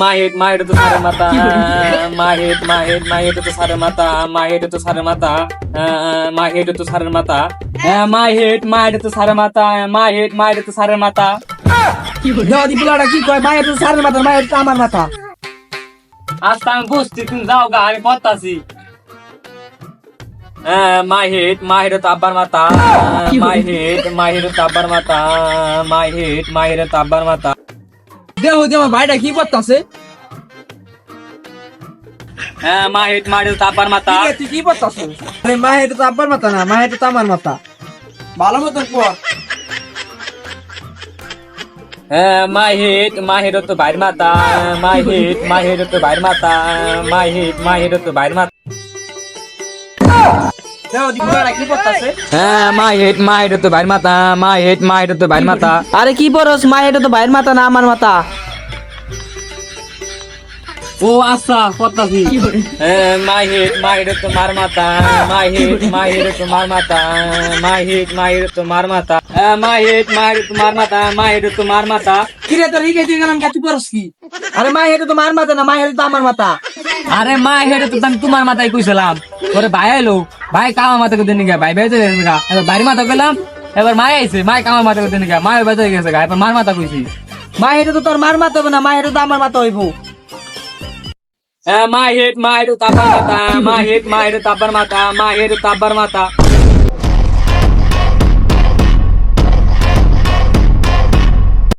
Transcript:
মাহিত মাহিত তো সারে মাতা মাহিত মাহিত মাহিত তো সারে মাতা মাহিত তো সারে মাতা মাহিত তো সারে মাতা মাহিত মাহিত তো সারে মাতা মাহিত মাহিত তো সারে মাতা দাদি পোলাটা কি কয় মায়ের তো সারের মাথা মায়ের তো আমার মাথা আজ আমি বুঝছি তুমি যাও গা আমি পড়তাছি মাহিত মাহির তো আব্বার মাতা মাহিত মাহির তো আব্বার মাতা মাহিত মাহির তো আব্বার মাতা দেহ দে আমার ভাইটা কি করতেছে। মাহিত মাহির তো আব্বার মাতা তুই কি করতেছ? আরে মায়ের তো আব্বার মাথা না মায়ের তো আমার মাথা। ভালো মতন পর মাহিত মাহির তো বাইর মাতা মাহিত মাহির তো বাইর মাতা মাহিত মাহির তো বাইর মাতা হ্যাঁ বাইর মাতা মাহিত মাহির তো বাইর মাতা আরে কি পরস মা এটা তো ভাইয়ের মাথা না আমার মাথা ও আচ্ছা পড়তাছি মাহিত মাহির তো মার মাতা মাহিত মাহির তো মার মাতা মাহিত মাহির তো মার মাতা মাহিত মাহির তো মার মাতা মাহির তো মার মাতা কি রে তোর হিগে তুই গেলাম কে পরস কি আরে মা এটা তো মার মাথা না মা এটা তো আমার মাথা আরে মা হেডে তো আমি তোমার মাথায় কইছিলাম। তোরে ভাই আইলো। ভাই কামা মাথা করতে দিন ভাই বেঁচে দেন গা। এবার বাড়ি মাথা কইলাম, এবার মায় আইছে, মায় কামা মাথা করতে গা মায় বেঁচে গেছে গা, এবার মার মাথা কইছি। মা, হেটে তো তোর মার মাথা হবে না, মা, হেটে তো আমার মাথা হইব। মা হেড মা হেড তাপার মাথা, মা হেড মা হেড তাপার মাথা, মা হেড তাপার মাথা।